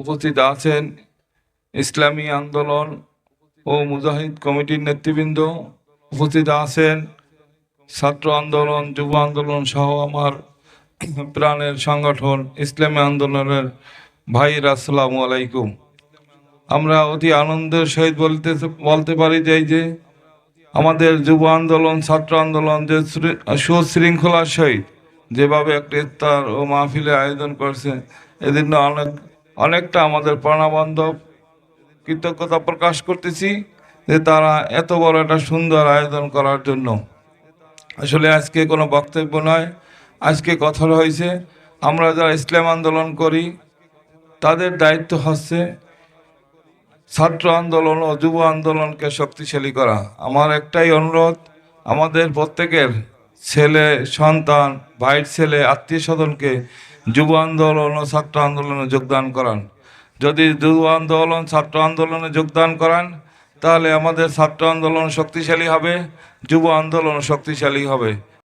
উপস্থিত আছেন ইসলামী আন্দোলন ও মুজাহিদ কমিটির নেতৃবৃন্দ। উপস্থিত আছেন ছাত্র আন্দোলন, যুব আন্দোলন সহ আমার প্রাণের সংগঠন ইসলামী আন্দোলনের ভাইরা আসসালামু আলাইকুম। আমরা অতি আনন্দের সহিত বলতে বলতে পারি যে যে আমাদের যুব আন্দোলন, ছাত্র আন্দোলন যে সুশৃঙ্খলার সহিত যেভাবে একটা ইফতার ও মাহফিলের আয়োজন করছে এজন্য অনেক অনেকটা আমাদের প্রাণবান্ধব কৃতজ্ঞতা প্রকাশ করতেছি যে তারা এত বড় একটা সুন্দর আয়োজন করার জন্য। আসলে আজকে কোনো বক্তব্য নয়, আজকে কথা হয়েছে, আমরা যারা ইসলাম আন্দোলন করি, তাদের দায়িত্ব হচ্ছে ছাত্র আন্দোলন ও যুব আন্দোলনকে শক্তিশালী করা। আমার একটাই অনুরোধ, আমাদের প্রত্যেকের ছেলে, সন্তান ভাইয়ের ছেলে, আত্মীয় স্বজনকে যুব আন্দোলন ও ছাত্র আন্দোলনে যোগদান করান। যদি যুব আন্দোলন, ছাত্র আন্দোলনে যোগদান করান, তাহলে আমাদের ছাত্র আন্দোলন শক্তিশালী হবে, যুব আন্দোলন শক্তিশালী হবে।